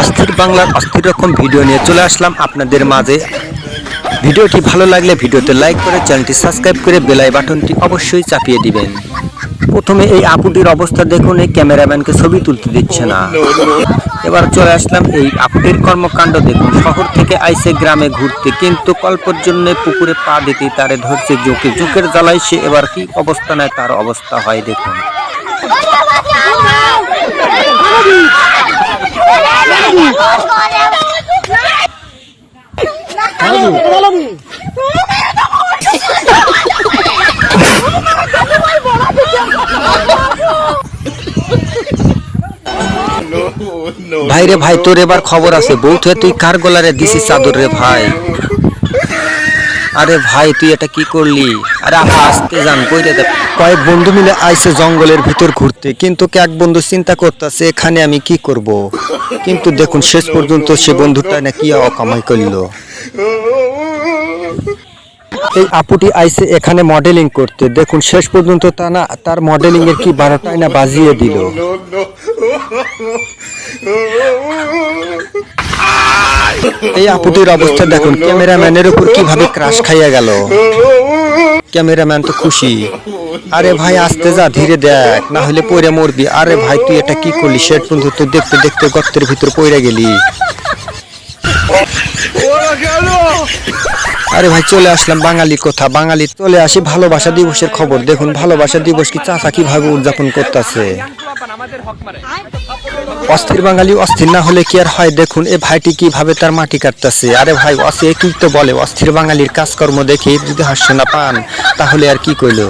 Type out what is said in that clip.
অস্থির বাংলার অস্থির রকম ভিডিও নিয়ে চলে আসলাম আপনাদের মাঝে। ভিডিওটি ভালো লাগলে ভিডিওতে লাইক করে চ্যানেলটি সাবস্ক্রাইব করে বেলাই বাটনটি অবশ্যই চাপিয়ে দিবেন। প্রথমে এই আপুটির অবস্থা দেখুন, এই ক্যামেরাম্যানকে ছবি তুলতে দিচ্ছে না। এবার চলে আসলাম এই আপুটির কর্মকাণ্ড দেখুন। শহর থেকে আইসে গ্রামে ঘুরতে, কিন্তু কল্পর জন্য পুকুরে পা দিতে তারে ধরছে জোকে জোকের জ্বালায় সে এবার কি অবস্থা নেয় তার অবস্থা হয় দেখুন। ভাই রে ভাই, তোর এবার খবর আছে। বউ তুই কার গলারে দিছিস চাদর রে ভাই? আরে ভাই, তুই এটা কি করলি? আরে আসতে যান, কইরে দে। কয়েক বন্ধু মিলে আইসে জঙ্গলের ভিতর ঘুরতে, কিন্তু এক বন্ধু চিন্তা করতেছে, এখানে আমি কি করব? কিন্তু দেখুন, শেষ পর্যন্ত সে বন্ধুটা না কি অকামাই করল। এই আপুটি আইসে এখানে মডেলিং করতে। দেখুন, শেষ পর্যন্ত তা না, তার মডেলিং এর কি বারোটায় না বাজিয়ে দিল। এই আপুটির অবস্থা দেখুন, ক্যামেরাম্যানের উপর কীভাবে ক্রাশ খাইয়া গেল। ক্যামেরাম্যান তো খুশি। আরে ভাই, আসতে যা, ধীরে দেখ, না হলে পড়ে মরবি। আরে ভাই, তুই এটা কি করলি? শেষ পর্যন্ত দেখতে দেখতে গর্তের ভিতর পড়ে গেলি। আরে ভাই, চলে আসলাম বাঙালি কথা। বাঙালি চলে আসি ভালোবাসা দিবসের খবর। দেখুন, ভালোবাসা দিবস কি চাচা কীভাবে উদযাপন করতেছে। অস্থির বাঙালি অস্থির না হলে কি আর হয়? দেখুন এ ভাইটি কীভাবে তার মাটি কাটতেছে? আরে ভাই অসে কি তো বলে অস্থির বাঙালির কাজকর্ম দেখে যদি হাস্য না পান তাহলে আর কি কইলো?